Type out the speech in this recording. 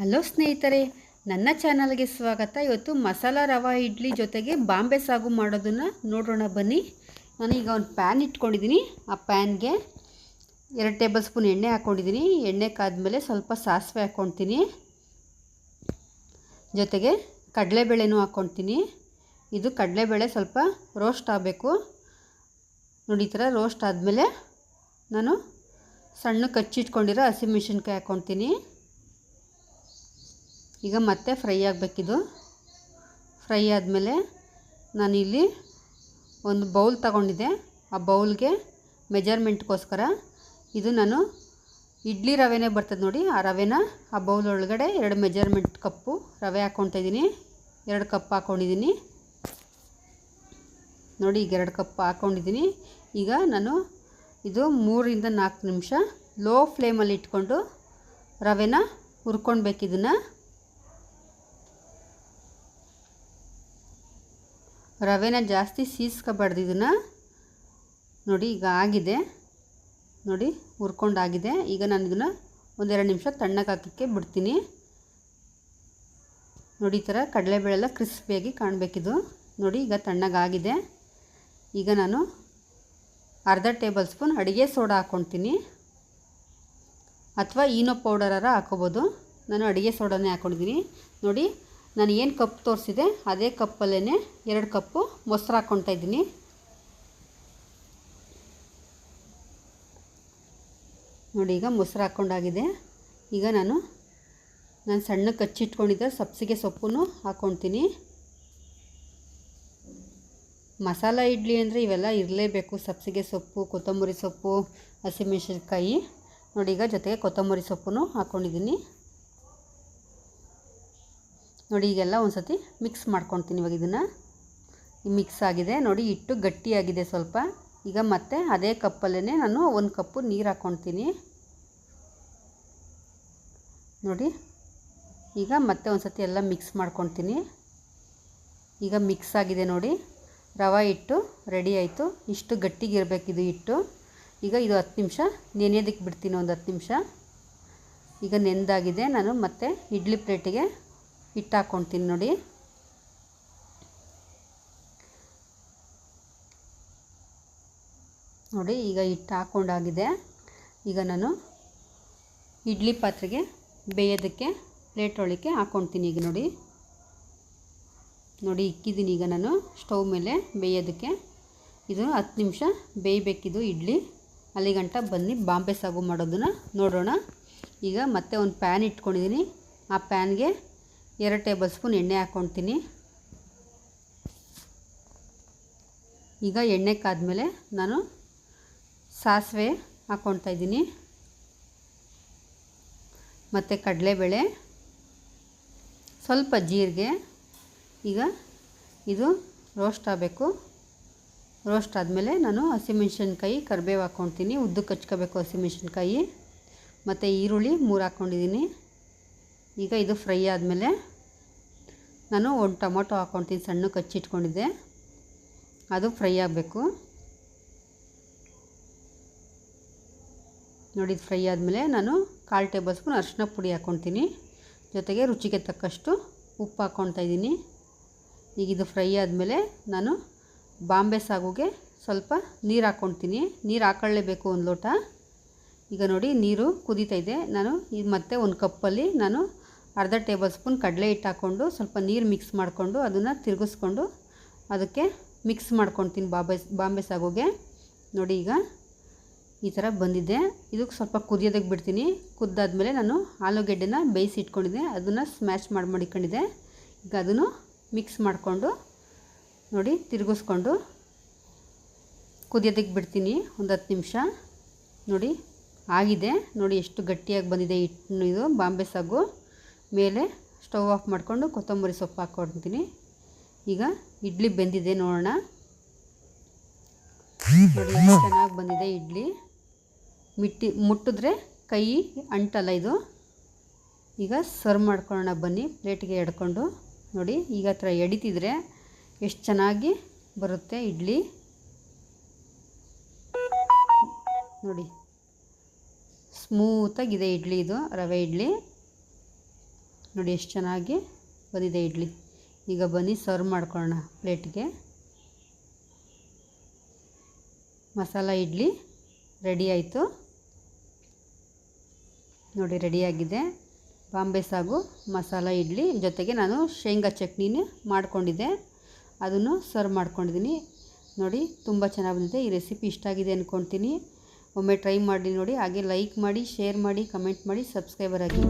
Hello ಸ್ನೇಹಿತರೆ, ನನ್ನ ಚಾನಲ್ಗೆ ಸ್ವಾಗತ. ಇವತ್ತು ಮಸಾಲ ರವಾ ಇಡ್ಲಿ ಜೊತೆಗೆ ಬಾಂಬೆ ಸಾಗು ಮಾಡೋದನ್ನು ನೋಡೋಣ ಬನ್ನಿ. ನಾನೀಗ ಒಂದು ಪ್ಯಾನ್ ಇಟ್ಕೊಂಡಿದ್ದೀನಿ. ಆ ಪ್ಯಾನ್ಗೆ ಎರಡು ಟೇಬಲ್ ಸ್ಪೂನ್ ಎಣ್ಣೆ ಹಾಕ್ಕೊಂಡಿದ್ದೀನಿ ಎಣ್ಣೆ ಕಾದ್ಮೇಲೆ ಸ್ವಲ್ಪ ಸಾಸಿವೆ ಹಾಕ್ಕೊಳ್ತೀನಿ. ಜೊತೆಗೆ ಕಡಲೆಬೇಳೆನೂ ಹಾಕ್ಕೊಳ್ತೀನಿ. ಇದು ಕಡಲೆಬೇಳೆ ಸ್ವಲ್ಪ ರೋಸ್ಟ್ ಆಗಬೇಕು. ನೋಡಿ, ಈ ಥರ ರೋಸ್ಟ್ ಆದಮೇಲೆ ನಾನು ಸಣ್ಣ ಕಚ್ಚಿಟ್ಕೊಂಡಿರೋ ಹಸಿಮೆಣ್ಸಿನ್ಕಾಯಿ ಹಾಕ್ಕೊಳ್ತೀನಿ. ಈಗ ಮತ್ತೆ ಫ್ರೈ ಆಗಬೇಕಿದು. ಫ್ರೈ ಆದಮೇಲೆ ನಾನಿಲ್ಲಿ ಒಂದು ಬೌಲ್ ತಗೊಂಡಿದ್ದೆ. ಆ ಬೌಲ್ಗೆ ಮೆಜರ್ಮೆಂಟ್ಗೋಸ್ಕರ ಇದು ನಾನು ಇಡ್ಲಿ ರವೆನೇ ಬರ್ತದೆ ನೋಡಿ, ಆ ರವೆನ ಆ ಬೌಲ್ ಒಳಗಡೆ ಎರಡು ಮೆಜರ್ಮೆಂಟ್ ಕಪ್ಪು ರವೆ ಹಾಕ್ಕೊತಾ ಇದ್ದೀನಿ. ಎರಡು ಕಪ್ ಹಾಕ್ಕೊಂಡಿದ್ದೀನಿ. ನೋಡಿ, ಈಗ ಎರಡು ಕಪ್ ಹಾಕ್ಕೊಂಡಿದ್ದೀನಿ. ಈಗ ನಾನು ಇದು ಮೂರರಿಂದ ನಾಲ್ಕು ನಿಮಿಷ ಲೋ ಫ್ಲೇಮಲ್ಲಿ ಇಟ್ಕೊಂಡು ರವೆನ ಹುರ್ಕೊಳ್ಬೇಕು ಇದನ್ನು ರವೆನ ಜಾಸ್ತಿ ಸೀಸ್ಕೋಬಾರ್ದು ಇದನ್ನು ನೋಡಿ ಈಗ ಆಗಿದೆ. ನೋಡಿ ಹುರ್ಕೊಂಡಾಗಿದೆ. ಈಗ ನಾನು ಇದನ್ನು ಒಂದೆರಡು ನಿಮಿಷ ತಣ್ಣಗೆ ಹಾಕೋಕ್ಕೆ ಬಿಡ್ತೀನಿ. ನೋಡಿ ಈ ಥರ ಕಡಲೆಬೇಳೆಲ್ಲ ಕ್ರಿಸ್ಪಿಯಾಗಿ ಕಾಣಬೇಕಿದು. ನೋಡಿ ಈಗ ತಣ್ಣಗಾಗಿದೆ. ಈಗ ನಾನು ಅರ್ಧ ಟೇಬಲ್ ಸ್ಪೂನ್ ಅಡುಗೆ ಸೋಡಾ ಹಾಕ್ಕೊತೀನಿ ಅಥವಾ ಈನೋ ಪೌಡರಾರ ಹಾಕೋಬೋದು ನಾನು ಅಡುಗೆ ಸೋಡಾನೇ ಹಾಕ್ಕೊಂಡಿದ್ದೀನಿ. ನೋಡಿ ನಾನು ಏನು ಕಪ್ ತೋರಿಸಿದೆ, ಅದೇ ಕಪ್ಪಲ್ಲೇ ಎರಡು ಕಪ್ಪು ಮೊಸರು ಹಾಕ್ಕೊತಾ ಇದ್ದೀನಿ. ನೋಡಿ, ಈಗ ಮೊಸರು ಹಾಕ್ಕೊಂಡಾಗಿದೆ ಈಗ ನಾನು ನಾನು ಸಣ್ಣ ಕಚ್ಚಿಟ್ಕೊಂಡಿದ್ದ ಸಬ್ಸಿಗೆ ಸೊಪ್ಪು ಹಾಕ್ಕೊಳ್ತೀನಿ ಮಸಾಲ ಇಡ್ಲಿ ಅಂದರೆ ಇವೆಲ್ಲ ಇರಲೇಬೇಕು. ಸಬ್ಸಿಗೆ ಸೊಪ್ಪು, ಕೊತ್ತಂಬರಿ ಸೊಪ್ಪು, ಹಸಿಮೆಣ್ಸಿನ್ಕಾಯಿ. ನೋಡಿ, ಈಗ ಜೊತೆಗೆ ಕೊತ್ತಂಬರಿ ಸೊಪ್ಪು ಹಾಕ್ಕೊಂಡಿದ್ದೀನಿ ನೋಡಿ, ಈಗೆಲ್ಲ ಒಂದು ಸತಿ ಮಿಕ್ಸ್ ಮಾಡ್ಕೊಳ್ತೀನಿ ಇವಾಗ ಇದನ್ನು. ಮಿಕ್ಸ್ ಆಗಿದೆ. ನೋಡಿ, ಹಿಟ್ಟು ಗಟ್ಟಿಯಾಗಿದೆ ಸ್ವಲ್ಪ. ಈಗ ಮತ್ತೆ ಅದೇ ಕಪ್ಪಲ್ಲೇ ನಾನು ಒಂದು ಕಪ್ಪು ನೀರು ಹಾಕ್ಕೊಳ್ತೀನಿ ನೋಡಿ, ಈಗ ಮತ್ತೆ ಒಂದು ಸತಿ ಎಲ್ಲ ಮಿಕ್ಸ್ ಮಾಡ್ಕೊಳ್ತೀನಿ ಈಗ ಮಿಕ್ಸ್ ಆಗಿದೆ ನೋಡಿ. ರವೆ ಹಿಟ್ಟು ರೆಡಿ ಆಯಿತು. ಇಷ್ಟು ಗಟ್ಟಿಗಿರಬೇಕಿದು ಹಿಟ್ಟು. ಈಗ ಇದು ಹತ್ತು ನಿಮಿಷ ನೆನೆಯೋದಕ್ಕೆ ಬಿಡ್ತೀನಿ, ಒಂದು ಹತ್ತು ನಿಮಿಷ. ಈಗ ನೆಂದಾಗಿದೆ. ನಾನು ಮತ್ತೆ ಇಡ್ಲಿ ಪ್ಲೇಟಿಗೆ ಹಿಟ್ಟು ಹಾಕ್ಕೊಳ್ತೀನಿ ನೋಡಿ. ನೋಡಿ, ಈಗ ಹಿಟ್ಟು ಹಾಕ್ಕೊಂಡಾಗಿದೆ ಈಗ ನಾನು ಇಡ್ಲಿ ಪಾತ್ರೆಗೆ ಬೇಯೋದಕ್ಕೆ ಪ್ಲೇಟ್ ಒಳಕ್ಕೆ ಹಾಕ್ಕೊಳ್ತೀನಿ ಈಗ ನೋಡಿ. ನೋಡಿ, ಇಕ್ಕಿದ್ದೀನಿ ಈಗ ನಾನು ಸ್ಟೌವ್ ಮೇಲೆ ಬೇಯೋದಕ್ಕೆ. ಇದು ಹತ್ತು ನಿಮಿಷ ಬೇಯಬೇಕಿದು ಇಡ್ಲಿ. ಅಲ್ಲಿಗಂಟ ಬನ್ನಿ, ಬಾಂಬೆ ಸಾಗು ಮಾಡೋದನ್ನು ನೋಡೋಣ. ಈಗ ಮತ್ತೆ ಒಂದು ಪ್ಯಾನ್ ಇಟ್ಕೊಂಡಿದ್ದೀನಿ. ಆ ಪ್ಯಾನ್ಗೆ ಎರಡು ಟೇಬಲ್ ಸ್ಪೂನ್ ಎಣ್ಣೆ ಹಾಕ್ಕೊಳ್ತೀನಿ. ಈಗ ಎಣ್ಣೆ ಕಾದ್ಮೇಲೆ ನಾನು ಸಾಸಿವೆ ಹಾಕ್ಕೊಳ್ತಾ ಇದ್ದೀನಿ. ಮತ್ತು ಕಡಲೆಬೇಳೆ, ಸ್ವಲ್ಪ ಜೀರಿಗೆ, ಈಗ ಇದು ರೋಸ್ಟ್ ಆಗಬೇಕು. ರೋಸ್ಟ್ ಆದಮೇಲೆ ನಾನು ಹಸಿಮೆಣ್ಸಿನ್ಕಾಯಿ ಕರಿಬೇವು ಹಾಕ್ಕೊಳ್ತೀನಿ. ಉದ್ದಕ್ಕೆ ಹಚ್ಕೋಬೇಕು ಹಸಿಮೆಣ್ಸಿನ್ಕಾಯಿ. ಮತ್ತು ಈರುಳ್ಳಿ ಮೂರು ಹಾಕ್ಕೊಂಡಿದ್ದೀನಿ. ಈಗ ಇದು ಫ್ರೈ ಆದಮೇಲೆ ನಾನು ಒಂದು ಟೊಮೊಟೊ ಹಾಕ್ಕೊಳ್ತೀನಿ, ಸಣ್ಣ ಕಚ್ಚಿಟ್ಕೊಂಡಿದ್ದೆ. ಅದು ಫ್ರೈ ಆಗಬೇಕು. ನೋಡಿ ಫ್ರೈ ಆದಮೇಲೆ ನಾನು ಕಾಲು ಟೇಬಲ್ ಸ್ಪೂನ್ ಅರಿಶಿನ ಪುಡಿ ಹಾಕ್ಕೊತೀನಿ ಜೊತೆಗೆ ರುಚಿಗೆ ತಕ್ಕಷ್ಟು ಉಪ್ಪು ಹಾಕ್ಕೊಳ್ತಾ ಇದ್ದೀನಿ. ಈಗ ಇದು ಫ್ರೈ ಆದಮೇಲೆ ನಾನು ಬಾಂಬೆ ಸಾಗುಗೆ ಸ್ವಲ್ಪ ನೀರು ಹಾಕ್ಕೊಳ್ತೀನಿ. ನೀರು ಹಾಕೊಳ್ಳೇಬೇಕು ಒಂದು ಲೋಟ. ಈಗ ನೋಡಿ, ನೀರು ಕುದೀತಾ ಇದೆ. ನಾನು ಇದು ಮತ್ತೆ ಒಂದು ಕಪ್ಪಲ್ಲಿ ನಾನು ಅರ್ಧ ಟೇಬಲ್ ಸ್ಪೂನ್ ಕಡಲೆ ಹಿಟ್ಟು ಹಾಕ್ಕೊಂಡು ಸ್ವಲ್ಪ ನೀರು ಮಿಕ್ಸ್ ಮಾಡಿಕೊಂಡು ಅದನ್ನು ತಿರುಗಿಸ್ಕೊಂಡು ಅದಕ್ಕೆ ಮಿಕ್ಸ್ ಮಾಡ್ಕೊತೀನಿ ಬಾಂಬೆ ಬಾಂಬೆ ಸಾಗುಗೆ. ನೋಡಿ ಈಗ ಈ ಥರ ಬಂದಿದೆ. ಇದಕ್ಕೆ ಸ್ವಲ್ಪ ಕುದಿಯೋದಕ್ಕೆ ಬಿಡ್ತೀನಿ. ಕುದ್ದಾದ್ಮೇಲೆ ನಾನು ಆಲೂಗೆಡ್ಡೆನ ಬೇಯಿಸಿ ಇಟ್ಕೊಂಡಿದ್ದೆ. ಅದನ್ನು ಸ್ಮ್ಯಾಶ್ ಮಾಡಿ ಮಾಡಿಕೊಂಡಿದ್ದೆ. ಈಗ ಅದನ್ನು ಮಿಕ್ಸ್ ಮಾಡಿಕೊಂಡು ನೋಡಿ ತಿರುಗಿಸ್ಕೊಂಡು ಕುದಿಯೋದಕ್ಕೆ ಬಿಡ್ತೀನಿ ಒಂದು ಹತ್ತು ನಿಮಿಷ. ನೋಡಿ ಆಗಿದೆ. ನೋಡಿ ಎಷ್ಟು ಗಟ್ಟಿಯಾಗಿ ಬಂದಿದೆ ಹಿಟ್ಟು ಇದು ಬಾಂಬೆ ಸಾಗು. ಮೇಲೆ ಸ್ಟವ್ ಆಫ್ ಮಾಡಿಕೊಂಡು ಕೊತ್ತಂಬರಿ ಸೊಪ್ಪು ಹಾಕ್ಕೊಡ್ತೀನಿ. ಈಗ ಇಡ್ಲಿ ಬೆಂದಿದೆ ನೋಡೋಣ. ನೋಡಿ ಚೆನ್ನಾಗಿ ಬಂದಿದೆ ಇಡ್ಲಿ. ಮಿಟ್ಟಿ ಮುಟ್ಟಿದ್ರೆ ಕೈ ಅಂಟಲ್ಲ ಇದು. ಈಗ ಸರ್ವ್ ಮಾಡ್ಕೊಳ್ಳೋಣ ಬನ್ನಿ, ಪ್ಲೇಟಿಗೆ ಎಡ್ಕೊಂಡು. ನೋಡಿ, ಈಗ ಹತ್ರ ಎಡಿತಿದ್ರೆ ಎಷ್ಟು ಚೆನ್ನಾಗಿ ಬರುತ್ತೆ ಇಡ್ಲಿ. ನೋಡಿ, ಸ್ಮೂತಾಗಿದೆ ಇಡ್ಲಿ ಇದು, ರವೆ ಇಡ್ಲಿ. ನೋಡಿ ಎಷ್ಟು ಚೆನ್ನಾಗಿ ಬಂದಿದೆ ಇಡ್ಲಿ. ಈಗ ಬನ್ನಿ ಸರ್ವ್ ಮಾಡ್ಕೊಳ್ಳೋಣ ಪ್ಲೇಟ್ಗೆ. ಮಸಾಲ ಇಡ್ಲಿ ರೆಡಿ ಆಯಿತು. ನೋಡಿ ರೆಡಿಯಾಗಿದೆ ಬಾಂಬೆ ಸಾಗು ಮಸಾಲ ಇಡ್ಲಿ. ಜೊತೆಗೆ ನಾನು ಶೇಂಗಾ ಚಟ್ನಿನ ಮಾಡಿಕೊಂಡಿದ್ದೆ. ಅದನ್ನು ಸರ್ವ್ ಮಾಡ್ಕೊಂಡಿದ್ದೀನಿ. ನೋಡಿ ತುಂಬ ಚೆನ್ನಾಗಿ ಬಂದಿದೆ. ಈ ರೆಸಿಪಿ ಇಷ್ಟ ಆಗಿದೆ ಅಂದ್ಕೊಳ್ತೀನಿ ಒಮ್ಮೆ ಟ್ರೈ ಮಾಡಿ ನೋಡಿ. ಹಾಗೆ ಲೈಕ್ ಮಾಡಿ, ಶೇರ್ ಮಾಡಿ, ಕಮೆಂಟ್ ಮಾಡಿ, ಸಬ್ಸ್ಕ್ರೈಬರ್ ಆಗಿ